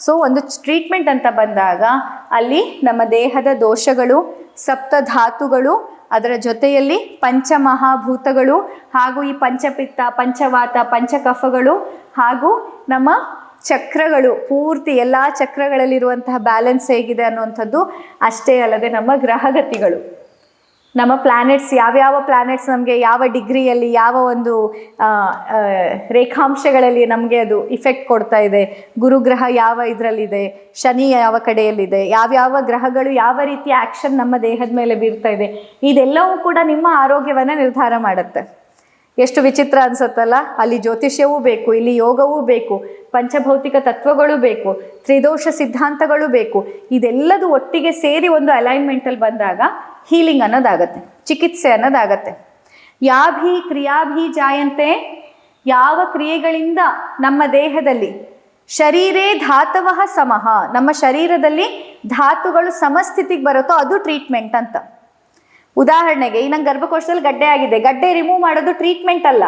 So ಒಂದು treatment ಅಂತ ಬಂದಾಗ, ಅಲ್ಲಿ ನಮ್ಮ ದೇಹದ ದೋಷಗಳು ಸಪ್ತಧಾತುಗಳು ಅದರ ಜೊತೆಯಲ್ಲಿ ಪಂಚಮಹಾಭೂತಗಳು, ಹಾಗೂ ಈ ಪಂಚಪಿತ್ತ, ಪಂಚವಾತ, ಪಂಚಕಫಗಳು, ಹಾಗೂ ನಮ್ಮ ಚಕ್ರಗಳು, ಪೂರ್ತಿ ಎಲ್ಲ ಚಕ್ರಗಳಲ್ಲಿರುವಂತಹ ಬ್ಯಾಲೆನ್ಸ್ ಹೇಗಿದೆ ಅನ್ನುವಂಥದ್ದು ಅಷ್ಟೇ ಅಲ್ಲದೆ ನಮ್ಮ ಗ್ರಹಗತಿಗಳು. ನಮ್ಮ ಪ್ಲ್ಯಾನೆಟ್ಸ್ ಯಾವ್ಯಾವ ಪ್ಲಾನೆಟ್ಸ್ ನಮಗೆ ಯಾವ ಡಿಗ್ರಿಯಲ್ಲಿ ಯಾವ ಒಂದು ರೇಖಾಂಶಗಳಲ್ಲಿ ನಮಗೆ ಅದು ಇಫೆಕ್ಟ್ ಕೊಡ್ತಾ ಇದೆ? ಗುರುಗ್ರಹ ಯಾವ ಇದರಲ್ಲಿದೆ? ಶನಿ ಯಾವ ಕಡೆಯಲ್ಲಿದೆ? ಯಾವ್ಯಾವ ಗ್ರಹಗಳು ಯಾವ ರೀತಿಯ ಆ್ಯಕ್ಷನ್ ನಮ್ಮ ದೇಹದ ಮೇಲೆ ಬೀರ್ತಾ ಇದೆ? ಇದೆಲ್ಲವೂ ಕೂಡ ನಿಮ್ಮ ಆರೋಗ್ಯವನ್ನು ನಿರ್ಧಾರ ಮಾಡುತ್ತೆ. ಎಷ್ಟು ವಿಚಿತ್ರ ಅನ್ಸುತ್ತಲ್ಲ? ಅಲ್ಲಿ ಜ್ಯೋತಿಷ್ಯವೂ ಬೇಕು, ಇಲ್ಲಿ ಯೋಗವೂ ಬೇಕು, ಪಂಚಭೌತಿಕ ತತ್ವಗಳು ಬೇಕು, ತ್ರಿದೋಷ ಸಿದ್ಧಾಂತಗಳು ಬೇಕು. ಇದೆಲ್ಲದೂ ಒಟ್ಟಿಗೆ ಸೇರಿ ಒಂದು ಅಲೈನ್ಮೆಂಟಲ್ಲಿ ಬಂದಾಗ ಹೀಲಿಂಗ್ ಅನ್ನೋದಾಗತ್ತೆ, ಚಿಕಿತ್ಸೆ ಅನ್ನೋದಾಗತ್ತೆ. ಯಾಭಿ ಕ್ರಿಯಾಭಿ ಜಾಯಂತೆ, ಯಾವ ಕ್ರಿಯೆಗಳಿಂದ ನಮ್ಮ ದೇಹದಲ್ಲಿ ಶರೀರೇ ಧಾತವಃ ಸಮಹ ನಮ್ಮ ಶರೀರದಲ್ಲಿ ಧಾತುಗಳು ಸಮಸ್ಥಿತಿಗೆ ಬರುತ್ತೋ ಅದು ಟ್ರೀಟ್ಮೆಂಟ್ ಅಂತ. ಉದಾಹರಣೆಗೆ, ಈ ನಂಗೆ ಗರ್ಭಕೋಶದಲ್ಲಿ ಗಡ್ಡೆ ಆಗಿದೆ, ಗಡ್ಡೆ ರಿಮೂವ್ ಮಾಡೋದು ಟ್ರೀಟ್ಮೆಂಟ್ ಅಲ್ಲ.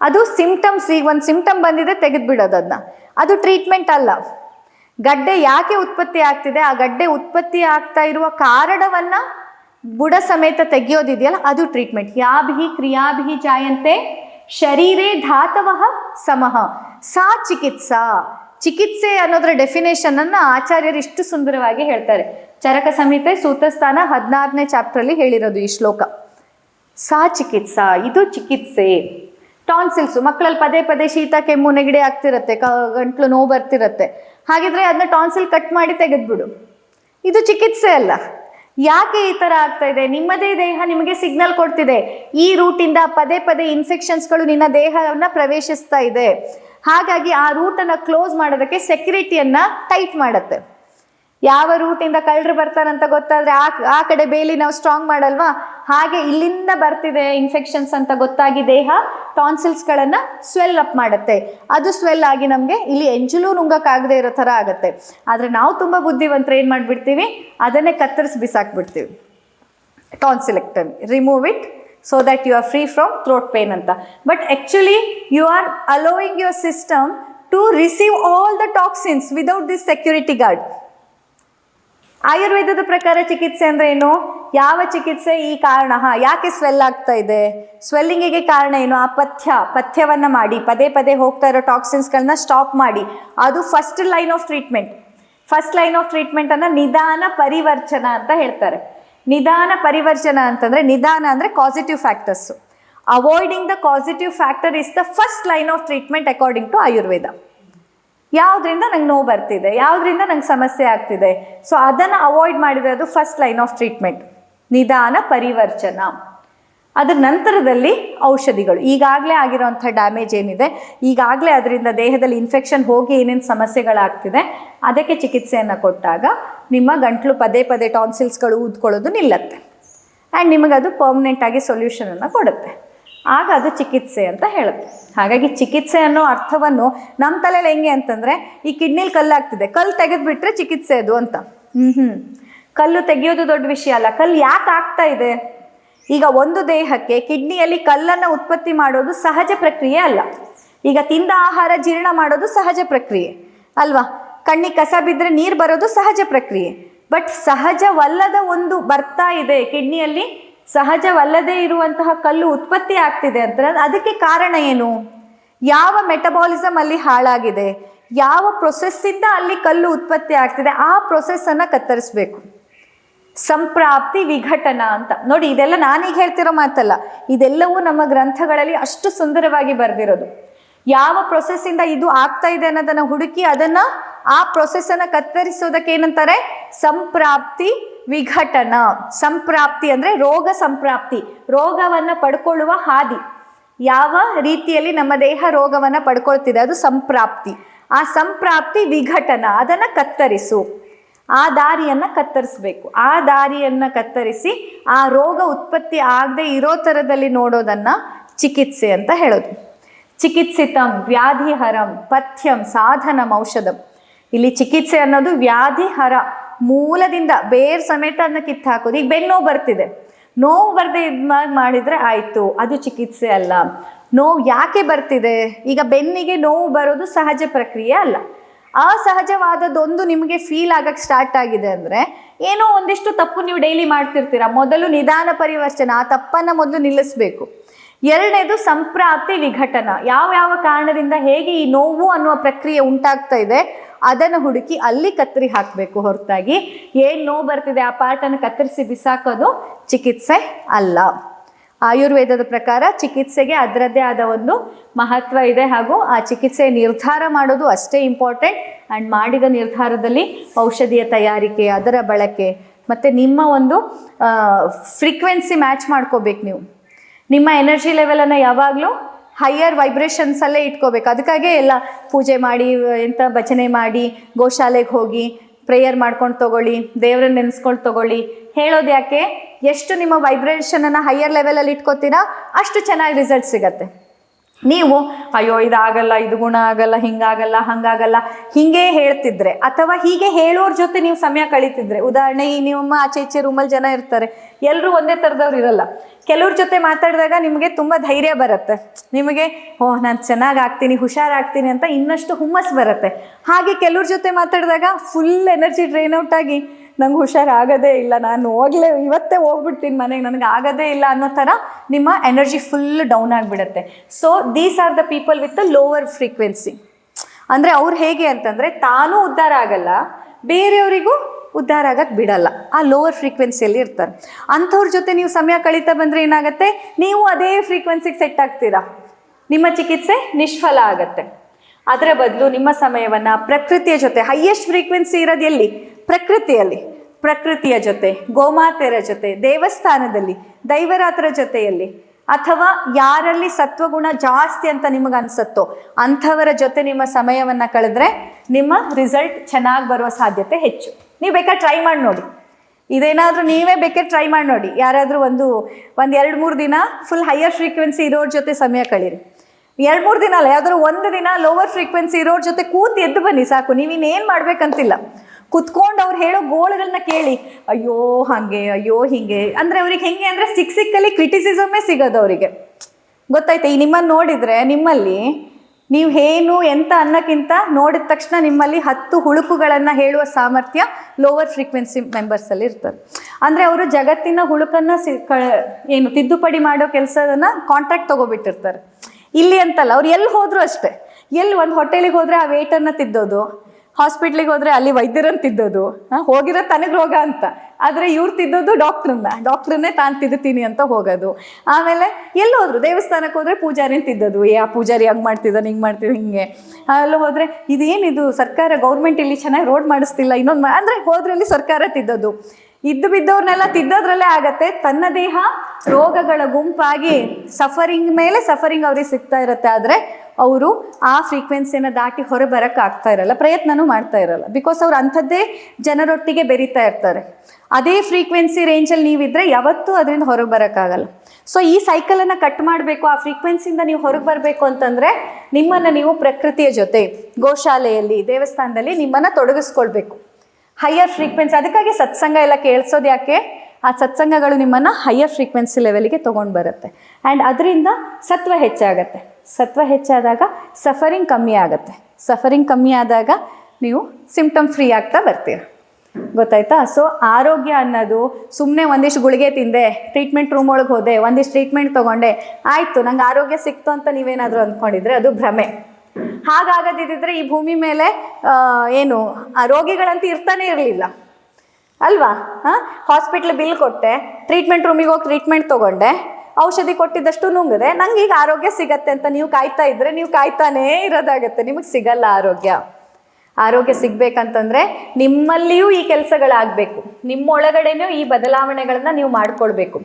ಅದು ಸಿಂಪ್ಟಮ್ಸ್ ಈಗ ಒಂದು ಸಿಂಪ್ಟಮ್ ಬಂದಿದೆ, ತೆಗೆದ್ಬಿಡೋದು ಅದನ್ನ ಅದು ಟ್ರೀಟ್ಮೆಂಟ್ ಅಲ್ಲ. ಗಡ್ಡೆ ಯಾಕೆ ಉತ್ಪತ್ತಿ ಆಗ್ತಿದೆ? ಆ ಗಡ್ಡೆ ಉತ್ಪತ್ತಿ ಆಗ್ತಾ ಇರುವ ಕಾರಣವನ್ನ ಬುಡ ಸಮೇತ ತೆಗೆಯೋದಿದೆಯಲ್ಲ, ಅದು ಟ್ರೀಟ್ಮೆಂಟ್ ಯಾಭಿ ಕ್ರಿಯಾಭಿ ಜಾಯಂತೆ ಶರೀರೇ ಧಾತವಃ ಸಮಃ. ಸಾ ಚಿಕಿತ್ಸಾ. ಚಿಕಿತ್ಸೆ ಅನ್ನೋದರ ಡೆಫಿನೇಷನ್ ಅನ್ನ ಆಚಾರ್ಯರು ಇಷ್ಟು ಸುಂದರವಾಗಿ ಹೇಳ್ತಾರೆ. ಚರಕ ಸಂಹಿತೆ ಸೂತ್ರಸ್ಥಾನ ಹದಿನಾರನೇ ಚಾಪ್ಟ್ರಲ್ಲಿ ಹೇಳಿರೋದು ಈ ಶ್ಲೋಕ. ಸಾ ಚಿಕಿತ್ಸಾ. ಇದು ಚಿಕಿತ್ಸೆ. ಟಾನ್ಸಿಲ್ಸು. ಮಕ್ಕಳಲ್ಲಿ ಪದೇ ಪದೇ ಶೀತ, ಕೆಮ್ಮು, ನೆಗಡಿ ಆಗ್ತಿರತ್ತೆ. ಗಂಟ್ಲು ನೋವು ಬರ್ತಿರತ್ತೆ. ಹಾಗಿದ್ರೆ ಅದನ್ನ ಟಾನ್ಸಿಲ್ ಕಟ್ ಮಾಡಿ ತೆಗೆದ್ಬಿಡು. ಇದು ಚಿಕಿತ್ಸೆ ಅಲ್ಲ. ಯಾಕೆ ಈ ಥರ ಆಗ್ತಾ ಇದೆ? ನಿಮ್ಮದೇ ದೇಹ ನಿಮಗೆ ಸಿಗ್ನಲ್ ಕೊಡ್ತಿದೆ. ಈ ರೂಟಿಂದ ಪದೇ ಪದೇ ಇನ್ಫೆಕ್ಷನ್ಸ್ಗಳು ನಿನ್ನ ದೇಹವನ್ನು ಪ್ರವೇಶಿಸ್ತಾ ಇದೆ. ಹಾಗಾಗಿ ಆ ರೂಟನ್ನು ಕ್ಲೋಸ್ ಮಾಡೋದಕ್ಕೆ ಸೆಕ್ಯೂರಿಟಿಯನ್ನ ಟೈಟ್ ಮಾಡುತ್ತೆ. ಯಾವ ರೂಟಿಂದ ಕಳ್ಳರು ಬರ್ತಾರಂತ ಗೊತ್ತಾದ್ರೆ ಆ ಆ ಕಡೆ ಬೇಲಿ ನಾವು ಸ್ಟ್ರಾಂಗ್ ಮಾಡಲ್ವಾ? ಹಾಗೆ ಇಲ್ಲಿಂದ ಬರ್ತಿದೆ ಇನ್ಫೆಕ್ಷನ್ಸ್ ಅಂತ ಗೊತ್ತಾಗಿ ದೇಹ ಟಾನ್ಸಿಲ್ಸ್ಗಳನ್ನು ಸ್ವೆಲ್ ಅಪ್ ಮಾಡುತ್ತೆ. ಅದು ಸ್ವೆಲ್ ಆಗಿ ನಮಗೆ ಇಲ್ಲಿ ಎಂಜಲು ನುಂಗಕ್ಕಾಗದೇ ಇರೋ ಥರ ಆಗುತ್ತೆ. ಆದರೆ ನಾವು ತುಂಬ ಬುದ್ಧಿವಂತರು ಏನು ಮಾಡಿಬಿಡ್ತೀವಿ? ಅದನ್ನೇ ಕತ್ತರಿಸಿ ಬಿಸಾಕ್ಬಿಡ್ತೀವಿ. Tonsillectomy remove it so that you are free from throat pain ಅಂತ. But actually you are allowing your system to receive all the toxins without this security guard ಆಯುರ್ವೇದದ ಪ್ರಕಾರ ಚಿಕಿತ್ಸೆ ಅಂದ್ರೆ ಏನು? ಯಾವ ಚಿಕಿತ್ಸೆ ಈ ಕಾರಣ? ಹಾ, ಯಾಕೆ ಸ್ವೆಲ್ ಆಗ್ತಾ ಇದೆ? ಸ್ವೆಲ್ಲಿಂಗಿಗೆ ಕಾರಣ ಏನು? ಆ ಪಥ್ಯ, ಪಥ್ಯವನ್ನ ಮಾಡಿ, ಪದೇ ಪದೇ ಹೋಗ್ತಾ ಇರೋ ಟಾಕ್ಸಿನ್ಸ್ಗಳನ್ನ ಸ್ಟಾಪ್ ಮಾಡಿ. ಅದು first line of treatment first line of treatment ಅನ್ನ ನಿಧಾನ ಪರಿವರ್ಚನ ಅಂತ ಹೇಳ್ತಾರೆ. ನಿಧಾನ ಪರಿವರ್ಚನ ಅಂತಂದ್ರೆ ನಿಧಾನ ಅಂದ್ರೆ positive factors avoiding the positive factor is the first line of treatment according to Ayurveda ಯಾವುದರಿಂದ ನಂಗೆ ನೋವು ಬರ್ತಿದೆ, ಯಾವುದರಿಂದ ನಂಗೆ ಸಮಸ್ಯೆ ಆಗ್ತಿದೆ. ಸೊ ಅದನ್ನು ಅವಾಯ್ಡ್ ಮಾಡಿದ್ರೆ ಅದು ಫಸ್ಟ್ ಲೈನ್ ಆಫ್ ಟ್ರೀಟ್ಮೆಂಟ್ ನಿಧಾನ ಪರಿವರ್ಚನ. ಅದರ ನಂತರದಲ್ಲಿ ಔಷಧಿಗಳು. ಈಗಾಗಲೇ ಆಗಿರೋಂಥ ಡ್ಯಾಮೇಜ್ ಏನಿದೆ, ಈಗಾಗಲೇ ಅದರಿಂದ ದೇಹದಲ್ಲಿ ಇನ್ಫೆಕ್ಷನ್ ಹೋಗಿ ಏನೇನು ಸಮಸ್ಯೆಗಳಾಗ್ತಿದೆ, ಅದಕ್ಕೆ ಚಿಕಿತ್ಸೆಯನ್ನು ಕೊಟ್ಟಾಗ ನಿಮ್ಮ ಗಂಟ್ಲು ಪದೇ ಪದೇ ಟಾನ್ಸಿಲ್ಸ್ಗಳು ಊದ್ಕೊಳ್ಳೋದು ನಿಲ್ಲತ್ತೆ. ಆ್ಯಂಡ್ ನಿಮಗದು ಪರ್ಮನೆಂಟಾಗಿ ಸೊಲ್ಯೂಷನನ್ನು ಕೊಡುತ್ತೆ. ಆಗ ಅದು ಚಿಕಿತ್ಸೆ ಅಂತ ಹೇಳುತ್ತೆ. ಹಾಗಾಗಿ ಚಿಕಿತ್ಸೆ ಅನ್ನೋ ಅರ್ಥವನ್ನು ನಮ್ಮ ತಲೆಯಲ್ಲಿ ಹೆಂಗೆ ಅಂತಂದರೆ ಈ ಕಿಡ್ನಿಲಿ ಕಲ್ಲಾಗ್ತಿದೆ. ಕಲ್ಲು ತೆಗೆದುಬಿಟ್ರೆ ಚಿಕಿತ್ಸೆ ಅದು ಅಂತ. ಹ್ಞೂ ಹ್ಞೂ ಕಲ್ಲು ತೆಗೆಯೋದು ದೊಡ್ಡ ವಿಷಯ ಅಲ್ಲ. ಕಲ್ಲು ಯಾಕೆ ಆಗ್ತಾ ಇದೆ? ಈಗ ಒಂದು ದೇಹಕ್ಕೆ ಕಿಡ್ನಿಯಲ್ಲಿ ಕಲ್ಲನ್ನು ಉತ್ಪತ್ತಿ ಮಾಡೋದು ಸಹಜ ಪ್ರಕ್ರಿಯೆ ಅಲ್ಲ. ಈಗ ತಿಂದ ಆಹಾರ ಜೀರ್ಣ ಮಾಡೋದು ಸಹಜ ಪ್ರಕ್ರಿಯೆ. ಅಲ್ವಾ? ಕಣ್ಣಿಗೆ ಕಸ ಬಿದ್ದರೆ ನೀರು ಬರೋದು ಸಹಜ ಪ್ರಕ್ರಿಯೆ. ಬಟ್ ಸಹಜವಲ್ಲದ ಒಂದು ಬರ್ತಾ ಇದೆ ಕಿಡ್ನಿಯಲ್ಲಿ ಸಹಜವಲ್ಲದೇ ಇರುವಂತಹ ಕಲ್ಲು ಉತ್ಪತ್ತಿ ಆಗ್ತಿದೆ ಅಂತ ಅದಕ್ಕೆ ಕಾರಣ ಏನು? ಯಾವ ಮೆಟಬಾಲಿಸಮ್ ಅಲ್ಲಿ ಹಾಳಾಗಿದೆ? ಯಾವ ಪ್ರೊಸೆಸ್ಸಿಂದ ಅಲ್ಲಿ ಕಲ್ಲು ಉತ್ಪತ್ತಿ ಆಗ್ತಿದೆ? ಆ ಪ್ರೊಸೆಸ್ಸನ್ನು ಕತ್ತರಿಸ್ಬೇಕು. ಸಂಪ್ರಾಪ್ತಿ ವಿಘಟನ ಅಂತ. ನೋಡಿ, ಇದೆಲ್ಲ ನಾನೀಗ ಹೇಳ್ತಿರೋ ಮಾತಲ್ಲ. ಇದೆಲ್ಲವೂ ನಮ್ಮ ಗ್ರಂಥಗಳಲ್ಲಿ ಅಷ್ಟು ಸುಂದರವಾಗಿ ಬರೆದಿರೋದು. ಯಾವ ಪ್ರೊಸೆಸ್ಸಿಂದ ಇದು ಆಗ್ತಾ ಇದೆ ಅನ್ನೋದನ್ನ ಹುಡುಕಿ ಅದನ್ನ ಆ ಪ್ರೊಸೆಸ್ಸನ್ನು ಕತ್ತರಿಸೋದಕ್ಕೆ ಏನಂತಾರೆ? ಸಂಪ್ರಾಪ್ತಿ ವಿಘಟನ, ಸಂಪ್ರಾಪ್ತಿ ಅಂದ್ರೆ ರೋಗ ಸಂಪ್ರಾಪ್ತಿ. ರೋಗವನ್ನ ಪಡ್ಕೊಳ್ಳುವ ಹಾದಿ. ಯಾವ ರೀತಿಯಲ್ಲಿ ನಮ್ಮ ದೇಹ ರೋಗವನ್ನ ಪಡ್ಕೊಳ್ತಿದೆ ಅದು ಸಂಪ್ರಾಪ್ತಿ. ಆ ಸಂಪ್ರಾಪ್ತಿ ವಿಘಟನ, ಅದನ್ನ ಕತ್ತರಿಸು. ಆ ದಾರಿಯನ್ನ ಕತ್ತರಿಸ್ಬೇಕು. ಆ ದಾರಿಯನ್ನ ಕತ್ತರಿಸಿ ಆ ರೋಗ ಉತ್ಪತ್ತಿ ಆಗದೆ ಇರೋ ಥರದಲ್ಲಿ ನೋಡೋದನ್ನ ಚಿಕಿತ್ಸೆ ಅಂತ ಹೇಳೋದು. ಚಿಕಿತ್ಸಿತಂ ವ್ಯಾಧಿಹರಂ ಪಥ್ಯಂ ಸಾಧನಂ ಔಷಧಂ. ಇಲ್ಲಿ ಚಿಕಿತ್ಸೆ ಅನ್ನೋದು ವ್ಯಾಧಿಹರ. ಮೂಲದಿಂದ ಬೇರ್ ಸಮೇತ ಅದನ್ನ ಕಿತ್ತು ಹಾಕೋದು ಈಗ ಬೆನ್ನು ನೋವು ಬರ್ತಿದೆ. ನೋವು ಬರದೆ ಇದು ಮಾಡಿದ್ರೆ ಆಯ್ತು, ಅದು ಚಿಕಿತ್ಸೆ ಅಲ್ಲ. ನೋವು ಯಾಕೆ ಬರ್ತಿದೆ? ಈಗ ಬೆನ್ನಿಗೆ ನೋವು ಬರೋದು ಸಹಜ ಪ್ರಕ್ರಿಯೆ ಅಲ್ಲ. ಅಸಹಜವಾದದ್ದೊಂದು ನಿಮಗೆ ಫೀಲ್ ಆಗಕ್ಕೆ ಸ್ಟಾರ್ಟ್ ಆಗಿದೆ ಅಂದರೆ ಏನೋ ಒಂದಿಷ್ಟು ತಪ್ಪು ನೀವು ಡೈಲಿ ಮಾಡ್ತಿರ್ತೀರ. ಮೊದಲು ನಿಧಾನ ಪರಿವರ್ತನೆ, ಆ ತಪ್ಪನ್ನು ಮೊದಲು ನಿಲ್ಲಿಸಬೇಕು. ಎರಡನೇದು ಸಂಪ್ರಾಪ್ತಿ ವಿಘಟನ. ಯಾವ ಯಾವ ಕಾರಣದಿಂದ ಹೇಗೆ ಈ ನೋವು ಅನ್ನುವ ಪ್ರಕ್ರಿಯೆ ಉಂಟಾಗ್ತಾ ಇದೆ ಅದನ್ನು ಹುಡುಕಿ ಅಲ್ಲಿ ಕತ್ತರಿ ಹಾಕಬೇಕು ಹೊರತಾಗಿ. ಏನು ನೋವು ಬರ್ತಿದೆ ಆ ಪಾರ್ಟನ್ನು ಕತ್ತರಿಸಿ ಬಿಸಾಕೋದು ಚಿಕಿತ್ಸೆ ಅಲ್ಲ. ಆಯುರ್ವೇದದ ಪ್ರಕಾರ ಚಿಕಿತ್ಸೆಗೆ ಅದರದ್ದೇ ಆದ ಒಂದು ಮಹತ್ವ ಇದೆ ಹಾಗೂ ಆ ಚಿಕಿತ್ಸೆ ನಿರ್ಧಾರ ಮಾಡೋದು ಅಷ್ಟೇ ಇಂಪಾರ್ಟೆಂಟ್ ಆ್ಯಂಡ್ ಮಾಡಿದ ನಿರ್ಧಾರದಲ್ಲಿ ಔಷಧಿಯ ತಯಾರಿಕೆ, ಅದರ ಬಳಕೆ ಮತ್ತು ನಿಮ್ಮ ಒಂದು ಫ್ರೀಕ್ವೆನ್ಸಿ ಮ್ಯಾಚ್ ಮಾಡ್ಕೋಬೇಕು ನೀವು. ನಿಮ್ಮ ಎನರ್ಜಿ ಲೆವೆಲನ್ನು ಯಾವಾಗಲೂ ಹೈಯರ್ ವೈಬ್ರೇಷನ್ಸ್ ಅಲ್ಲೇ ಇಟ್ಕೋಬೇಕು. ಅದಕ್ಕಾಗೆ ಎಲ್ಲ ಪೂಜೆ ಮಾಡಿ, ಎಂತ ಭಜನೆ ಮಾಡಿ, ಗೋಶಾಲೆಗೆ ಹೋಗಿ ಪ್ರೇಯರ್ ಮಾಡ್ಕೊಂಡು ತಗೊಳ್ಳಿ, ದೇವ್ರನ್ನ ನೆನೆಸ್ಕೊಂಡು ತಗೊಳ್ಳಿ. ಹೇಳೋದು ಯಾಕೆ? ಎಷ್ಟು ನಿಮ್ಮ ವೈಬ್ರೇಷನನ್ನು ಹೈಯರ್ ಲೆವೆಲಲ್ಲಿ ಇಟ್ಕೋತೀರಾ, ಅಷ್ಟು ಚೆನ್ನಾಗಿ ರಿಸಲ್ಟ್ ಸಿಗತ್ತೆ. ನೀವು, ಅಯ್ಯೋ, ಇದಾಗಲ್ಲ, ಇದು ಗುಣ ಆಗಲ್ಲ, ಹಿಂಗಾಗಲ್ಲ, ಹಂಗಾಗಲ್ಲ. ಹಿಂಗೆ ಹೇಳ್ತಿದ್ರೆ, ಅಥವಾ ಹೀಗೆ ಹೇಳೋರ ಜೊತೆ ನೀವು ಸಮಯ ಕಳೀತಿದ್ರೆ, ಉದಾಹರಣೆ ಈ ನಿಮ್ಮ ಆಚೆ ಈಚೆ ರೂಮಲ್ಲಿ ಜನ ಇರ್ತಾರೆ ಎಲ್ಲರೂ ಒಂದೇ ಥರದವ್ರು ಇರಲ್ಲ. ಕೆಲವ್ರ ಜೊತೆ ಮಾತಾಡಿದಾಗ ನಿಮಗೆ ತುಂಬ ಧೈರ್ಯ ಬರುತ್ತೆ. ನಿಮಗೆ ಓಹ್ ನಾನು ಚೆನ್ನಾಗಿ ಆಗ್ತೀನಿ ಹುಷಾರಾಗ್ತೀನಿ ಅಂತ ಇನ್ನಷ್ಟು ಹುಮ್ಮಸ್ ಬರುತ್ತೆ. ಹಾಗೆ ಕೆಲವ್ರ ಜೊತೆ ಮಾತಾಡಿದಾಗ ಫುಲ್ ಎನರ್ಜಿ ಡ್ರೈನ್ ಔಟ್ ಆಗಿ, ನಂಗೆ ಹುಷಾರಾಗೋದೇ ಇಲ್ಲ, ನಾನು ಹೋಗ್ಲೇ, ಇವತ್ತೇ ಹೋಗ್ಬಿಡ್ತೀನಿ ಮನೆಗೆ, ನನಗೆ ಆಗೋದೇ ಇಲ್ಲ ಅನ್ನೋ ಥರ ನಿಮ್ಮ ಎನರ್ಜಿ ಫುಲ್ ಡೌನ್ ಆಗಿಬಿಡುತ್ತೆ. So these are the people with the lower frequency ಅಂದರೆ ಅವ್ರು ಹೇಗೆ ಅಂತಂದರೆ, ತಾನೂ ಉದ್ಧಾರ ಆಗಲ್ಲ, ಬೇರೆಯವರಿಗೂ ಉದ್ಧಾರ ಆಗಕ್ಕೆ ಬಿಡಲ್ಲ. ಆ ಲೋವರ್ ಫ್ರೀಕ್ವೆನ್ಸಿಯಲ್ಲಿ ಇರ್ತಾರೆ. ಅಂಥವ್ರ ಜೊತೆ ನೀವು ಸಮಯ ಕಳೀತಾ ಬಂದರೆ ಏನಾಗುತ್ತೆ? ನೀವು ಅದೇ ಫ್ರೀಕ್ವೆನ್ಸಿಗೆ ಸೆಟ್ ಆಗ್ತೀರಾ. ನಿಮ್ಮ ಚಿಕಿತ್ಸೆ ನಿಷ್ಫಲ ಆಗತ್ತೆ. ಅದರ ಬದಲು ನಿಮ್ಮ ಸಮಯವನ್ನು ಪ್ರಕೃತಿಯ ಜೊತೆ ಹೈಯೆಸ್ಟ್ ಫ್ರೀಕ್ವೆನ್ಸಿ ಇರೋದು ಎಲ್ಲಿ? ಪ್ರಕೃತಿಯಲ್ಲಿ. ಪ್ರಕೃತಿಯ ಜೊತೆ ಗೋಮಾತೆಯರ ಜೊತೆ, ದೇವಸ್ಥಾನದಲ್ಲಿ, ದೈವರಾತ್ರ ಜೊತೆಯಲ್ಲಿ. ಅಥವಾ ಯಾರಲ್ಲಿ ಸತ್ವಗುಣ ಜಾಸ್ತಿ ಅಂತ ನಿಮಗೆ ಅನಿಸುತ್ತೋ, ಅಂಥವರ ಜೊತೆ ನಿಮ್ಮ ಸಮಯವನ್ನು ಕಳೆದ್ರೆ ನಿಮ್ಮ ರಿಸಲ್ಟ್ ಚೆನ್ನಾಗಿ ಬರುವ ಸಾಧ್ಯತೆ ಹೆಚ್ಚು. ನೀವು ಬೇಕಾದ್ರೆ ಟ್ರೈ ಮಾಡಿ ನೋಡಿ. ಇದೇನಾದರೂ ನೀವೇ ಬೇಕಾದ್ರೆ ಟ್ರೈ ಮಾಡಿ ನೋಡಿ. ಯಾರಾದರೂ ಒಂದು ಒಂದು ಎರಡು ಮೂರು ದಿನ ಫುಲ್ ಹೈಯರ್ ಫ್ರೀಕ್ವೆನ್ಸಿ ಇರೋರ ಜೊತೆ ಸಮಯ ಕಳೀರಿ. ಎರಡು ಮೂರು ದಿನ ಅಲ್ಲ, ಯಾವ್ದಾದ್ರು ಒಂದು ದಿನ ಲೋವರ್ ಫ್ರೀಕ್ವೆನ್ಸಿ ಇರೋರ ಜೊತೆ ಕೂತು ಎದ್ದು ಬನ್ನಿ, ಸಾಕು. ನೀವಿನ್ನೇನು ಮಾಡ್ಬೇಕಂತಿಲ್ಲ. ಕುತ್ಕೊಂಡು ಅವ್ರು ಹೇಳೋ ಗೋಳುಗಳನ್ನ ಕೇಳಿ, ಅಯ್ಯೋ, ಹಾಗೆ, ಅಯ್ಯೋ, ಹೀಗೆ. ಅಂದರೆ ಅವ್ರಿಗೆ ಹೆಂಗೆ ಅಂದರೆ ಸಿಕ್ ಸಿಕ್ಕಲ್ಲಿ ಕ್ರಿಟಿಸಿಸಮೇ ಸಿಗೋದು ಅವರಿಗೆ. ಗೊತ್ತಾಯ್ತಾ? ಈ ನಿಮ್ಮನ್ನು ನೋಡಿದರೆ ನಿಮ್ಮಲ್ಲಿ ನೀವು ಏನು ಎಂತ ಅನ್ನೋಕ್ಕಿಂತ ನೋಡಿದ ತಕ್ಷಣ ನಿಮ್ಮಲ್ಲಿ ಹತ್ತು ಹುಳುಕುಗಳನ್ನು ಹೇಳುವ ಸಾಮರ್ಥ್ಯ ಲೋವರ್ ಫ್ರೀಕ್ವೆನ್ಸಿ ಮೆಂಬರ್ಸಲ್ಲಿ ಇರ್ತಾರೆ ಅಂದರೆ ಅವರು ಜಗತ್ತಿನ ಹುಳುಕನ್ನು ಸಿ, ಕ, ಏನು ತಿದ್ದುಪಡಿ ಮಾಡೋ ಕೆಲಸದನ್ನ ಕಾಂಟ್ರಾಕ್ಟ್ ತೊಗೊಬಿಟ್ಟಿರ್ತಾರೆ. ಇಲ್ಲಿ ಅಂತಲ್ಲ, ಅವ್ರು ಎಲ್ಲಿ ಹೋದರೂ ಅಷ್ಟೇ. ಎಲ್ಲಿ ಒಂದು ಹೋಟೆಲಿಗೆ ಹೋದರೆ ಆ ವೇಟನ್ನು ತಿದ್ದೋದು? ಹಾಸ್ಪಿಟ್ಲಿಗೆ ಹೋದ್ರೆ ಅಲ್ಲಿ ವೈದ್ಯರನ್ನು ತಿದ್ದೋದು ಹೋಗಿರೋ ತನಗೆ ರೋಗ ಅಂತ. ಆದರೆ ಇವ್ರು ತಿದ್ದೋದು ಡಾಕ್ಟ್ರನ್ನ, ಡಾಕ್ಟ್ರನ್ನೇ ತಾನು ತಿದ್ದುತ್ತೀನಿ ಅಂತ ಹೋಗೋದು. ಆಮೇಲೆ ಎಲ್ಲಿ ಹೋದ್ರು, ದೇವಸ್ಥಾನಕ್ಕೆ ಹೋದರೆ ಪೂಜಾರಿನ ತಿದ್ದೋದು, ಏ, ಆ ಪೂಜಾರಿ ಹಂಗೆ ಮಾಡ್ತಿದ್ದಾನೆ ಹಿಂಗೆ ಮಾಡ್ತಿದ್ದ ಹಿಂಗೆ. ಅಲ್ಲಿ ಹೋದರೆ ಇದೇನಿದು, ಸರ್ಕಾರ ಗೌರ್ಮೆಂಟ್ ಇಲ್ಲಿ ಚೆನ್ನಾಗಿ ರೋಡ್ ಮಾಡಿಸ್ತಿಲ್ಲ, ಇನ್ನೊಂದು ಅಂದರೆ ಹೋದ್ರಲ್ಲಿ ಸರ್ಕಾರ ತಿದ್ದೋದು. ಇದ್ದು ಬಿದ್ದವ್ರನ್ನೆಲ್ಲ ತಿದ್ದೋದ್ರಲ್ಲೇ ಆಗತ್ತೆ. ತನ್ನ ದೇಹ ರೋಗಗಳ ಗುಂಪಾಗಿ ಸಫರಿಂಗ್ ಮೇಲೆ ಸಫರಿಂಗ್ ಅವ್ರಿಗೆ ಸಿಗ್ತಾ ಇರುತ್ತೆ. ಆದರೆ ಅವರು ಆ ಫ್ರೀಕ್ವೆನ್ಸಿಯನ್ನು ದಾಟಿ ಹೊರ ಬರಕ್ಕೆ ಆಗ್ತಾ ಇರಲ್ಲ. ಪ್ರಯತ್ನನೂ ಮಾಡ್ತಾ ಇರಲ್ಲ. ಬಿಕಾಸ್ ಅವ್ರು ಅಂಥದ್ದೇ ಜನರೊಟ್ಟಿಗೆ ಬೆರೀತಾ ಇರ್ತಾರೆ. ಅದೇ ಫ್ರೀಕ್ವೆನ್ಸಿ ರೇಂಜಲ್ಲಿ ನೀವಿದ್ರೆ ಯಾವತ್ತೂ ಅದರಿಂದ ಹೊರಗೆ ಬರೋಕ್ಕಾಗಲ್ಲ. ಸೊ ಈ ಸೈಕಲನ್ನು ಕಟ್ ಮಾಡಬೇಕು, ಆ ಫ್ರೀಕ್ವೆನ್ಸಿಯಿಂದ ನೀವು ಹೊರಗೆ ಬರಬೇಕು ಅಂತಂದರೆ ನಿಮ್ಮನ್ನು ನೀವು ಪ್ರಕೃತಿಯ ಜೊತೆ, ಗೋಶಾಲೆಯಲ್ಲಿ, ದೇವಸ್ಥಾನದಲ್ಲಿ ನಿಮ್ಮನ್ನು ತೊಡಗಿಸ್ಕೊಳ್ಬೇಕು. ಹೈಯರ್ ಫ್ರೀಕ್ವೆನ್ಸಿ ಅದಕ್ಕಾಗಿ ಸತ್ಸಂಗ ಎಲ್ಲ ಕೇಳಿಸೋದು ಯಾಕೆ? ಆ ಸತ್ಸಂಗಗಳು ನಿಮ್ಮನ್ನು ಹೈಯರ್ ಫ್ರೀಕ್ವೆನ್ಸಿ ಲೆವೆಲಿಗೆ ತೊಗೊಂಡು ಬರುತ್ತೆ. ಆ್ಯಂಡ್ ಅದರಿಂದ ಸತ್ವ ಹೆಚ್ಚಾಗತ್ತೆ. ಸತ್ವ ಹೆಚ್ಚಾದಾಗ ಸಫರಿಂಗ್ ಕಮ್ಮಿ ಆಗುತ್ತೆ. ಸಫರಿಂಗ್ ಕಮ್ಮಿ ಆದಾಗ ನೀವು ಸಿಂಪ್ಟಮ್ ಫ್ರೀ ಆಗ್ತಾ ಬರ್ತೀರ. ಗೊತ್ತಾಯ್ತಾ? ಸೊ ಆರೋಗ್ಯ ಅನ್ನೋದು ಸುಮ್ಮನೆ ಒಂದಿಷ್ಟು ಗುಳಿಗೆ ತಿಂದೆ ಟ್ರೀಟ್ಮೆಂಟ್ ರೂಮ್ ಒಳಗೆ ಹೋದೆ, ಒಂದಿಷ್ಟು ಟ್ರೀಟ್ಮೆಂಟ್ ತೊಗೊಂಡೆ, ಆಯಿತು, ನಂಗೆ ಆರೋಗ್ಯ ಸಿಕ್ತು ಅಂತ ನೀವೇನಾದರೂ ಅಂದ್ಕೊಂಡಿದ್ರೆ ಅದು ಭ್ರಮೆ. ಹಾಗಾಗದಿದ್ದರೆ ಈ ಭೂಮಿ ಮೇಲೆ ಏನು ರೋಗಿಗಳಂತೂ ಇರ್ತಾನೆ ಇರಲಿಲ್ಲ. ಅಲ್ವಾ? ಹಾಂ? ಹಾಸ್ಪಿಟ್ಲ್ ಬಿಲ್ ಕೊಟ್ಟೆ ಟ್ರೀಟ್ಮೆಂಟ್ ರೂಮಿಗೆ ಹೋಗಿ ಟ್ರೀಟ್ಮೆಂಟ್ ತೊಗೊಂಡೆ, ಔಷಧಿ ಕೊಟ್ಟಿದ್ದಷ್ಟು ನುಂಗಿದೆ, ನಂಗೆ ಈಗ ಆರೋಗ್ಯ ಸಿಗತ್ತೆ ಅಂತ ನೀವು ಕಾಯ್ತಾ ಇದ್ರೆ ನೀವು ಕಾಯ್ತಾನೇ ಇರೋದಾಗತ್ತೆ, ನಿಮಗೆ ಸಿಗಲ್ಲ ಆರೋಗ್ಯ. ಆರೋಗ್ಯ ಸಿಗ್ಬೇಕಂತಂದ್ರೆ ನಿಮ್ಮಲ್ಲಿಯೂ ಈ ಕೆಲಸಗಳಾಗಬೇಕು, ನಿಮ್ಮೊಳಗಡೆನೂ ಈ ಬದಲಾವಣೆಗಳನ್ನು ನೀವು ಮಾಡ್ಕೊಳ್ಬೇಕು.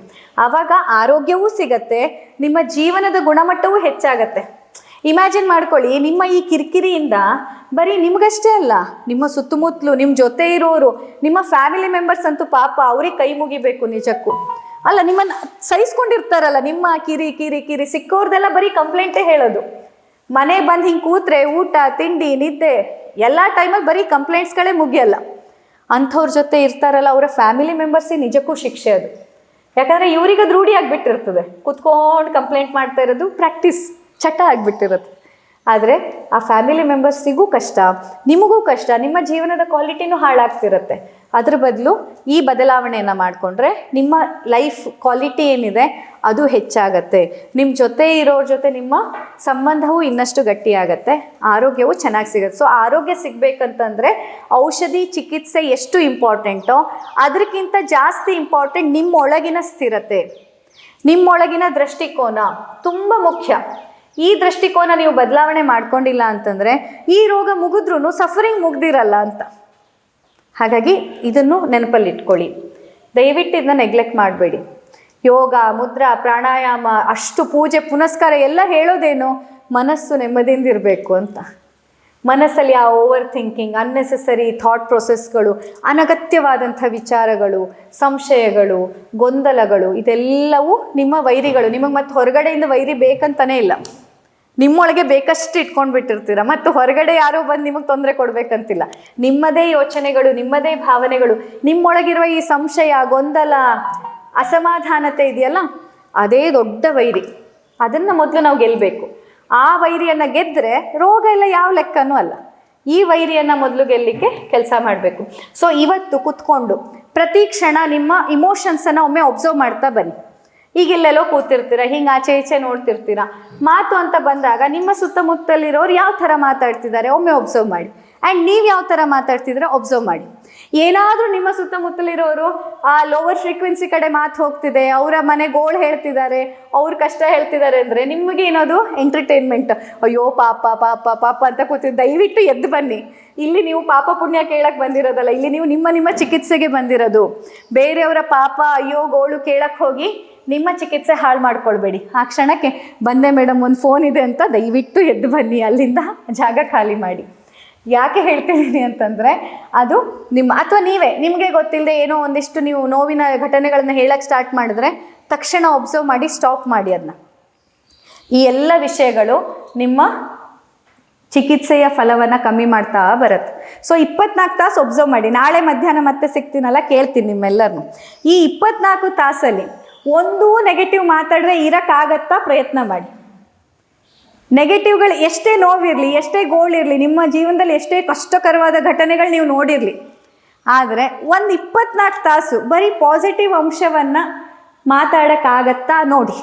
ಆವಾಗ ಆರೋಗ್ಯವೂ ಸಿಗತ್ತೆ, ನಿಮ್ಮ ಜೀವನದ ಗುಣಮಟ್ಟವೂ ಹೆಚ್ಚಾಗತ್ತೆ. ಇಮ್ಯಾಜಿನ್ ಮಾಡ್ಕೊಳ್ಳಿ, ನಿಮ್ಮ ಈ ಕಿರಿಕಿರಿಯಿಂದ ಬರೀ ನಿಮಗಷ್ಟೇ ಅಲ್ಲ, ನಿಮ್ಮ ಸುತ್ತಮುತ್ತಲು, ನಿಮ್ಮ ಜೊತೆ ಇರೋರು, ನಿಮ್ಮ ಫ್ಯಾಮಿಲಿ ಮೆಂಬರ್ಸ್ ಅಂತೂ ಪಾಪ ಅವ್ರಿಗೆ ಕೈ ಮುಗಿಬೇಕು ನಿಜಕ್ಕೂ. ಅಲ್ಲ, ನಿಮ್ಮನ್ನು ಸಹಿಸ್ಕೊಂಡಿರ್ತಾರಲ್ಲ, ನಿಮ್ಮ ಕಿರಿ ಕಿರಿ ಕಿರಿ, ಸಿಕ್ಕೋರ್ದೆಲ್ಲ ಬರೀ ಕಂಪ್ಲೇಂಟೇ ಹೇಳೋದು. ಮನೆ ಬಂದು ಹಿಂಗೆ ಕೂತ್ರೆ ಊಟ, ತಿಂಡಿ, ನಿದ್ದೆ, ಎಲ್ಲ ಟೈಮಲ್ಲಿ ಬರೀ ಕಂಪ್ಲೇಂಟ್ಸ್ಗಳೇ ಮುಗಿಯಲ್ಲ. ಅಂಥವ್ರ ಜೊತೆ ಇರ್ತಾರಲ್ಲ, ಅವರ ಫ್ಯಾಮಿಲಿ ಮೆಂಬರ್ಸೇ ನಿಜಕ್ಕೂ ಶಿಕ್ಷೆ ಅದು. ಯಾಕಂದರೆ ಇವ್ರಿಗೆ ರೂಢಿ ಆಗಿಬಿಟ್ಟಿರ್ತದೆ. ಕುತ್ಕೊಂಡು ಕಂಪ್ಲೇಂಟ್ ಮಾಡ್ತಾ ಇರೋದು ಪ್ರಾಕ್ಟೀಸ್ ಚಟ ಆಗಿಬಿಟ್ಟಿರುತ್ತೆ. ಆದರೆ ಆ ಫ್ಯಾಮಿಲಿ ಮೆಂಬರ್ಸಿಗೂ ಕಷ್ಟ, ನಿಮಗೂ ಕಷ್ಟ, ನಿಮ್ಮ ಜೀವನದ ಕ್ವಾಲಿಟಿನೂ ಹಾಳಾಗ್ತಿರುತ್ತೆ. ಅದ್ರ ಬದಲು ಈ ಬದಲಾವಣೆಯನ್ನು ಮಾಡಿಕೊಂಡ್ರೆ ನಿಮ್ಮ ಲೈಫ್ ಕ್ವಾಲಿಟಿ ಏನಿದೆ ಅದು ಹೆಚ್ಚಾಗತ್ತೆ. ನಿಮ್ಮ ಜೊತೆ ಇರೋರ ಜೊತೆ ನಿಮ್ಮ ಸಂಬಂಧವೂ ಇನ್ನಷ್ಟು ಗಟ್ಟಿಯಾಗತ್ತೆ. ಆರೋಗ್ಯವು ಚೆನ್ನಾಗಿ ಸಿಗುತ್ತೆ. ಸೊ ಆರೋಗ್ಯ ಸಿಗಬೇಕಂತಂದರೆ ಔಷಧಿ ಚಿಕಿತ್ಸೆ ಎಷ್ಟು ಇಂಪಾರ್ಟೆಂಟೋ ಅದಕ್ಕಿಂತ ಜಾಸ್ತಿ ಇಂಪಾರ್ಟೆಂಟ್ ನಿಮ್ಮ ಒಳಗಿನ ಸ್ಥಿರತೆ. ನಿಮ್ಮೊಳಗಿನ ದೃಷ್ಟಿಕೋನ ತುಂಬ ಮುಖ್ಯ. ಈ ದೃಷ್ಟಿಕೋನ ನೀವು ಬದಲಾವಣೆ ಮಾಡ್ಕೊಂಡಿಲ್ಲ ಅಂತಂದರೆ ಈ ರೋಗ ಮುಗಿದ್ರೂ ಸಫರಿಂಗ್ ಮುಗ್ದಿರಲ್ಲ ಅಂತ. ಹಾಗಾಗಿ ಇದನ್ನು ನೆನಪಲ್ಲಿ ಇಟ್ಕೊಳ್ಳಿ ದಯವಿಟ್ಟು ಇದನ್ನ ನೆಗ್ಲೆಕ್ಟ್ ಮಾಡಬೇಡಿ. ಯೋಗ, ಮುದ್ರಾ, ಪ್ರಾಣಾಯಾಮ, ಅಷ್ಟು ಪೂಜೆ, ಪುನಸ್ಕಾರ ಎಲ್ಲ ಹೇಳೋದೇನು? ಮನಸ್ಸು ನೆಮ್ಮದಿಯಿಂದ ಇರಬೇಕು ಅಂತ. ಮನಸ್ಸಲ್ಲಿ ಆ ಓವರ್ ಥಿಂಕಿಂಗ್ ಅನ್ನೆಸೆಸರಿ ಥಾಟ್ ಪ್ರೊಸೆಸ್ಗಳು ಅನಗತ್ಯವಾದಂಥ ವಿಚಾರಗಳು, ಸಂಶಯಗಳು, ಗೊಂದಲಗಳು, ಇದೆಲ್ಲವೂ ನಿಮ್ಮ ವೈರಿಗಳು. ನಿಮಗೆ ಮತ್ತೆ ಹೊರಗಡೆಯಿಂದ ವೈರಿ ಬೇಕಂತಲೇ ಇಲ್ಲ. ನಿಮ್ಮೊಳಗೆ ಬೇಕಷ್ಟು ಇಟ್ಕೊಂಡು ಬಿಟ್ಟಿರ್ತೀರ ಮತ್ತು ಹೊರಗಡೆ ಯಾರೋ ಬಂದು ನಿಮಗೆ ತೊಂದರೆ ಕೊಡಬೇಕಂತಿಲ್ಲ. ನಿಮ್ಮದೇ ಯೋಚನೆಗಳು, ನಿಮ್ಮದೇ ಭಾವನೆಗಳು, ನಿಮ್ಮೊಳಗಿರುವ ಈ ಸಂಶಯ, ಗೊಂದಲ, ಅಸಮಾಧಾನತೆ ಇದೆಯಲ್ಲ? ಅದೇ ದೊಡ್ಡ ವೈರಿ. ಅದನ್ನು ಮೊದಲು ನಾವು ಗೆಲ್ಲಬೇಕು ಆ ವೈರಿಯನ್ನು ಗೆದ್ದರೆ ರೋಗ ಎಲ್ಲ ಯಾವ ಲೆಕ್ಕನೂ ಅಲ್ಲ. ಈ ವೈರಿಯನ್ನು ಮೊದಲು ಗೆಲ್ಲಲಿಕ್ಕೆ ಕೆಲಸ ಮಾಡಬೇಕು. ಸೊ ಇವತ್ತು ಕುತ್ಕೊಂಡು ಪ್ರತಿ ಕ್ಷಣ ನಿಮ್ಮ ಇಮೋಷನ್ಸನ್ನು ಒಮ್ಮೆ ಒಬ್ಸರ್ವ್ ಮಾಡ್ತಾ ಬನ್ನಿ. ಈಗ ಇಲ್ಲೆಲ್ಲೋ ಕೂತಿರ್ತೀರ, ಹಿಂಗೆ ಆಚೆ ಈಚೆ ನೋಡ್ತಿರ್ತೀರ. ಮಾತು ಅಂತ ಬಂದಾಗ ನಿಮ್ಮ ಸುತ್ತಮುತ್ತಲಿರೋರು ಯಾವ ಥರ ಮಾತಾಡ್ತಿದ್ದಾರೆ ಒಮ್ಮೆ ಒಬ್ಸರ್ವ್ ಮಾಡಿ. ಆ್ಯಂಡ್ ನೀವು ಯಾವ ಥರ ಮಾತಾಡ್ತಿದ್ರೆ ಒಬ್ಸರ್ವ್ ಮಾಡಿ. ಏನಾದರೂ ನಿಮ್ಮ ಸುತ್ತಮುತ್ತಲಿರೋರು, ಆ ಲೋವರ್ ಫ್ರೀಕ್ವೆನ್ಸಿ ಕಡೆ ಮಾತು ಹೋಗ್ತಿದೆ, ಅವರ ಮನೆ ಗೋಳು ಹೇಳ್ತಿದ್ದಾರೆ, ಅವ್ರ ಕಷ್ಟ ಹೇಳ್ತಿದ್ದಾರೆ ಅಂದರೆ ನಿಮಗೆ ಏನದು? ಎಂಟರ್ಟೈನ್ಮೆಂಟ್ ಅಯ್ಯೋ, ಪಾಪ ಪಾಪ ಪಾಪ ಅಂತ ಕೂತಿದ್ದು ದಯವಿಟ್ಟು ಎದ್ದು ಬನ್ನಿ. ಇಲ್ಲಿ ನೀವು ಪಾಪ ಪುಣ್ಯ ಕೇಳಕ್ಕೆ ಬಂದಿರೋದಲ್ಲ, ಇಲ್ಲಿ ನೀವು ನಿಮ್ಮ ನಿಮ್ಮ ಚಿಕಿತ್ಸೆಗೆ ಬಂದಿರೋದು. ಬೇರೆಯವರ ಪಾಪ, ಅಯ್ಯೋ, ಗೋಳು ಕೇಳಕ್ಕೆ ಹೋಗಿ ನಿಮ್ಮ ಚಿಕಿತ್ಸೆ ಹಾಳು ಮಾಡ್ಕೊಳ್ಬೇಡಿ. ಆ ಕ್ಷಣಕ್ಕೆ ಬಂದೆ ಮೇಡಮ್ ಒಂದು ಫೋನ್ ಇದೆ ಅಂತ ದಯವಿಟ್ಟು ಎದ್ದು ಬನ್ನಿ, ಅಲ್ಲಿಂದ ಜಾಗ ಖಾಲಿ ಮಾಡಿ. ಯಾಕೆ ಹೇಳ್ತಿದ್ದೀನಿ ಅಂತಂದರೆ, ಅದು ನಿಮ್ಮ ಅಥವಾ ನೀವೇ, ನಿಮಗೆ ಗೊತ್ತಿಲ್ಲದೆ ಏನೋ ಒಂದಿಷ್ಟು ನೀವು ನೋವಿನ ಘಟನೆಗಳನ್ನ ಹೇಳಕ್ಕೆ ಸ್ಟಾರ್ಟ್ ಮಾಡಿದ್ರೆ, ತಕ್ಷಣ ಒಬ್ಸರ್ವ್ ಮಾಡಿ ಸ್ಟಾಪ್ ಮಾಡಿ ಅದನ್ನ ಈ ಎಲ್ಲ ವಿಷಯಗಳು ನಿಮ್ಮ ಚಿಕಿತ್ಸೆಯ ಫಲವನ್ನು ಕಮ್ಮಿ ಮಾಡ್ತಾ ಬರುತ್ತೆ. ಸೊ ಇಪ್ಪತ್ನಾಲ್ಕು ತಾಸು ಒಬ್ಸರ್ವ್ ಮಾಡಿ. ನಾಳೆ ಮಧ್ಯಾಹ್ನ ಮತ್ತೆ ಸಿಗ್ತೀನಲ್ಲ, ಕೇಳ್ತೀನಿ ನಿಮ್ಮೆಲ್ಲರನ್ನು ಈ ಇಪ್ಪತ್ನಾಲ್ಕು ತಾಸಲ್ಲಿ ಒಂದೂ ನೆಗೆಟಿವ್ ಮಾತಾಡಿದ್ರೆ ಇರೋಕ್ಕಾಗತ್ತಾ ಪ್ರಯತ್ನ ಮಾಡಿ. ನೆಗೆಟಿವ್ಗಳು ಎಷ್ಟೇ ನೋವಿರಲಿ, ಎಷ್ಟೇ ಗೋಳಿರಲಿ, ನಿಮ್ಮ ಜೀವನದಲ್ಲಿ ಎಷ್ಟೇ ಕಷ್ಟಕರವಾದ ಘಟನೆಗಳು ನೀವು ನೋಡಿರಲಿ, ಆದರೆ ಒಂದು ಇಪ್ಪತ್ನಾಲ್ಕು ತಾಸು ಬರೀ ಪಾಸಿಟಿವ್ ಅಂಶವನ್ನು ಮಾತಾಡೋಕ್ಕಾಗತ್ತಾ ನೋಡಿ.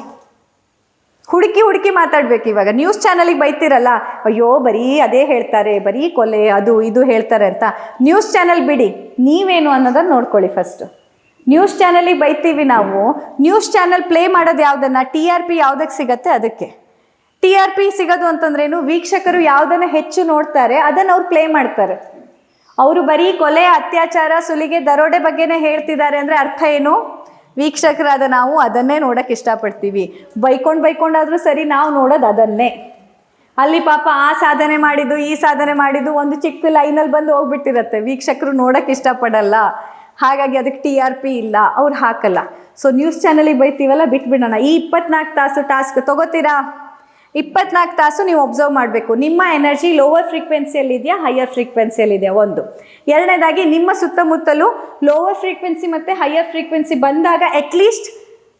ಹುಡುಕಿ ಹುಡುಕಿ ಮಾತಾಡ್ಬೇಕು ಇವಾಗ. ನ್ಯೂಸ್ ಚಾನಲಿಗೆ ಬೈತಿರಲ್ಲ, ಅಯ್ಯೋ, ಬರೀ ಅದೇ ಹೇಳ್ತಾರೆ, ಬರೀ ಕೊಲೆ, ಅದು ಇದು ಹೇಳ್ತಾರೆ ಅಂತ. ನ್ಯೂಸ್ ಚಾನಲ್ ಬಿಡಿ, ನೀವೇನು ಅನ್ನೋದನ್ನು ನೋಡ್ಕೊಳ್ಳಿ ಫಸ್ಟು ನ್ಯೂಸ್ ಚಾನಲಿಗೆ ಬೈತೀವಿ ನಾವು. ನ್ಯೂಸ್ ಚಾನಲ್ ಪ್ಲೇ ಮಾಡೋದು ಯಾವುದನ್ನ? ಟಿ ಆರ್ ಪಿ ಯಾವುದಕ್ಕೆ ಸಿಗತ್ತೆ ಅದಕ್ಕೆ. ಟಿ ಆರ್ ಪಿ ಸಿಗೋದು ಅಂತಂದ್ರೇನು ವೀಕ್ಷಕರು ಯಾವುದನ್ನು ಹೆಚ್ಚು ನೋಡ್ತಾರೆ, ಅದನ್ನು ಅವ್ರು ಪ್ಲೇ ಮಾಡ್ತಾರೆ. ಅವರು ಬರೀ ಕೊಲೆ, ಅತ್ಯಾಚಾರ, ಸುಲಿಗೆ, ದರೋಡೆ ಬಗ್ಗೆನೇ ಹೇಳ್ತಿದ್ದಾರೆ ಅಂದರೆ ಅರ್ಥ ಏನು? ವೀಕ್ಷಕರಾದ ನಾವು ಅದನ್ನೇ ನೋಡೋಕೆ ಇಷ್ಟಪಡ್ತೀವಿ. ಬೈಕೊಂಡು ಬೈಕೊಂಡಾದರೂ ಸರಿ ನಾವು ನೋಡೋದು ಅದನ್ನೇ. ಅಲ್ಲಿ ಪಾಪ ಆ ಸಾಧನೆ ಮಾಡಿದ್ದು, ಈ ಸಾಧನೆ ಮಾಡಿದ್ದು, ಒಂದು ಚಿಕ್ಕ ಲೈನಲ್ಲಿ ಬಂದು ಹೋಗ್ಬಿಟ್ಟಿರತ್ತೆ. ವೀಕ್ಷಕರು ನೋಡೋಕೆ ಇಷ್ಟಪಡಲ್ಲ. ಹಾಗಾಗಿ ಅದಕ್ಕೆ ಟಿ ಆರ್ ಪಿ ಇಲ್ಲ, ಅವ್ರು ಹಾಕಲ್ಲ. ಸೊ ನ್ಯೂಸ್ ಚಾನಲಿಗೆ ಬೈತೀವಲ್ಲ, ಬಿಟ್ಬಿಡೋಣ. ಈ ಇಪ್ಪತ್ನಾಲ್ಕು ತಾಸು ಟಾಸ್ಕ್ ತಗೋತೀರಾ? ಇಪ್ಪತ್ನಾಲ್ಕು ತಾಸು ನೀವು ಒಬ್ಸರ್ವ್ ಮಾಡಬೇಕು. ನಿಮ್ಮ ಎನರ್ಜಿ ಲೋವರ್ ಫ್ರೀಕ್ವೆನ್ಸಿಯಲ್ಲಿದೆಯಾ ಹೈಯರ್ ಫ್ರೀಕ್ವೆನ್ಸಿಯಲ್ಲಿದೆಯಾ ಒಂದು. ಎರಡನೇದಾಗಿ, ನಿಮ್ಮ ಸುತ್ತಮುತ್ತಲೂ ಲೋವರ್ ಫ್ರೀಕ್ವೆನ್ಸಿ ಮತ್ತು ಹೈಯರ್ ಫ್ರೀಕ್ವೆನ್ಸಿ ಬಂದಾಗ ಅಟ್ಲೀಸ್ಟ್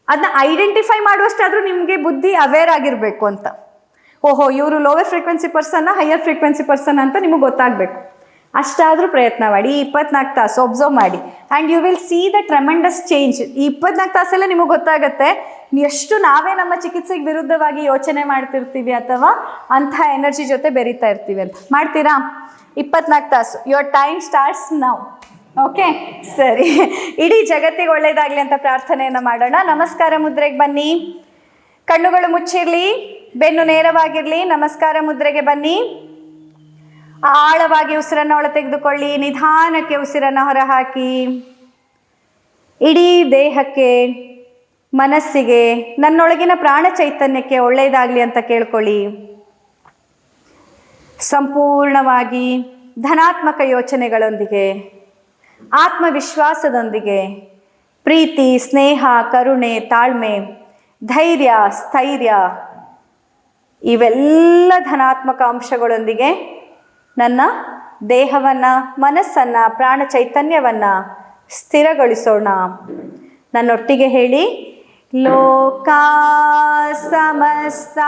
ಅದನ್ನ ಐಡೆಂಟಿಫೈ ಮಾಡುವಷ್ಟಾದರೂ ನಿಮಗೆ ಬುದ್ಧಿ ಅವೇರ್ ಆಗಿರಬೇಕು ಅಂತ. ಓಹೋ, ಇವರು ಲೋವರ್ ಫ್ರೀಕ್ವೆನ್ಸಿ ಪರ್ಸನ್ನ ಹೈಯರ್ ಫ್ರೀಕ್ವೆನ್ಸಿ ಪರ್ಸನ್ ಅಂತ ನಿಮಗೆ ಗೊತ್ತಾಗಬೇಕು. ಅಷ್ಟಾದರೂ ಪ್ರಯತ್ನ ಮಾಡಿ ಈ ಇಪ್ಪತ್ನಾಲ್ಕು ತಾಸು ಒಬ್ಸರ್ವ್ ಮಾಡಿ. And you will see the tremendous change ಈ ಇಪ್ಪತ್ನಾಲ್ಕು ತಾಸಲ್ಲೇ ನಿಮಗೆ ಗೊತ್ತಾಗುತ್ತೆ ಎಷ್ಟು ನಾವೇ ನಮ್ಮ ಚಿಕಿತ್ಸೆಗೆ ವಿರುದ್ಧವಾಗಿ ಯೋಚನೆ ಮಾಡ್ತಿರ್ತೀವಿ ಅಥವಾ ಅಂಥ ಎನರ್ಜಿ ಜೊತೆ ಬೆರೀತಾ ಇರ್ತೀವಿ ಅಂತ. ಮಾಡ್ತೀರಾ? ಇಪ್ಪತ್ನಾಲ್ಕು ತಾಸು. ಯುವರ್ ಟೈಮ್ ಸ್ಟಾರ್ಟ್ಸ್ ನಾವು ಓಕೆ ಸರಿ. ಇಡೀ ಜಗತ್ತಿಗೆ ಒಳ್ಳೇದಾಗಲಿ ಅಂತ ಪ್ರಾರ್ಥನೆಯನ್ನು ಮಾಡೋಣ. ನಮಸ್ಕಾರ ಮುದ್ರೆಗೆ ಬನ್ನಿ. ಕಣ್ಣುಗಳು ಮುಚ್ಚಿರಲಿ, ಬೆನ್ನು ನೇರವಾಗಿರಲಿ. ನಮಸ್ಕಾರ ಮುದ್ರೆಗೆ ಬನ್ನಿ. ಆಳವಾಗಿ ಉಸಿರನ್ನು ಒಳ ತೆಗೆದುಕೊಳ್ಳಿ, ನಿಧಾನಕ್ಕೆ ಉಸಿರನ್ನು ಹೊರಹಾಕಿ. ಇಡೀ ದೇಹಕ್ಕೆ, ಮನಸ್ಸಿಗೆ, ನನ್ನೊಳಗಿನ ಪ್ರಾಣ ಚೈತನ್ಯಕ್ಕೆ ಒಳ್ಳೆಯದಾಗಲಿ ಅಂತ ಕೇಳ್ಕೊಳ್ಳಿ. ಸಂಪೂರ್ಣವಾಗಿ ಧನಾತ್ಮಕ ಯೋಚನೆಗಳೊಂದಿಗೆ, ಆತ್ಮವಿಶ್ವಾಸದೊಂದಿಗೆ, ಪ್ರೀತಿ, ಸ್ನೇಹ, ಕರುಣೆ, ತಾಳ್ಮೆ, ಧೈರ್ಯ, ಸ್ಥೈರ್ಯ, ಇವೆಲ್ಲ ಧನಾತ್ಮಕ ಅಂಶಗಳೊಂದಿಗೆ ನನ್ನ ದೇಹವನ್ನು, ಮನಸ್ಸನ್ನು, ಪ್ರಾಣ ಚೈತನ್ಯವನ್ನು ಸ್ಥಿರಗೊಳಿಸೋಣ. ನನ್ನೊಟ್ಟಿಗೆ ಹೇಳಿ, ಲೋಕಾ ಸಮಸ್ತ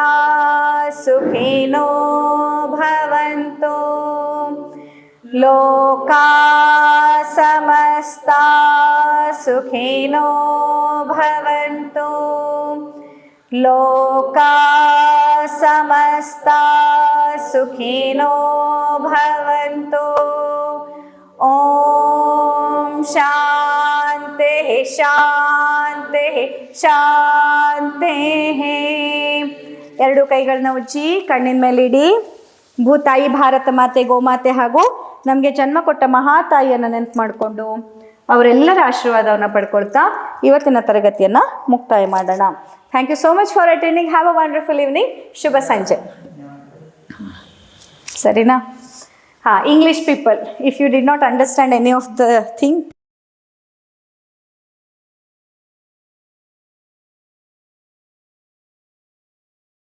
ಸುಖಿನೋ ಭವಂತೋ. ಲೋಕಾ ಸಮಸ್ತ ಸುಖಿನೋ ಭವಂತೋ. ಲೋಕಾ ಸಮಸ್ತಾ ಸುಖಿನೋ ಭವಂತೋ ಓಂ ಶಾಂತಿ ಶಾಂತಿ ಶಾಂತಿ ಎರಡು ಕೈಗಳನ್ನ ಉಜ್ಜಿ ಕಣ್ಣಿನ ಮೇಲೆ ಇಡಿ. ಭೂತಾಯಿ ಭಾರತ ಮಾತೆ ಗೋಮಾತೆ ಹಾಗೂ ನಮಗೆ ಜನ್ಮ ಕೊಟ್ಟ ಮಹಾತಾಯಿಯನ್ನು ನೆನಪು ಮಾಡಿಕೊಂಡು ಅವರೆಲ್ಲರ ಆಶೀರ್ವಾದವನ್ನು ಪಡ್ಕೊಳ್ತಾ ಇವತ್ತಿನ ತರಗತಿಯನ್ನು ಮುಕ್ತಾಯ ಮಾಡೋಣ. Thank you so much for attending have a wonderful evening ಶುಭ ಸಂಜೆ. ಸರಿನಾ ಹಾಂ English people if you did not understand any of the thing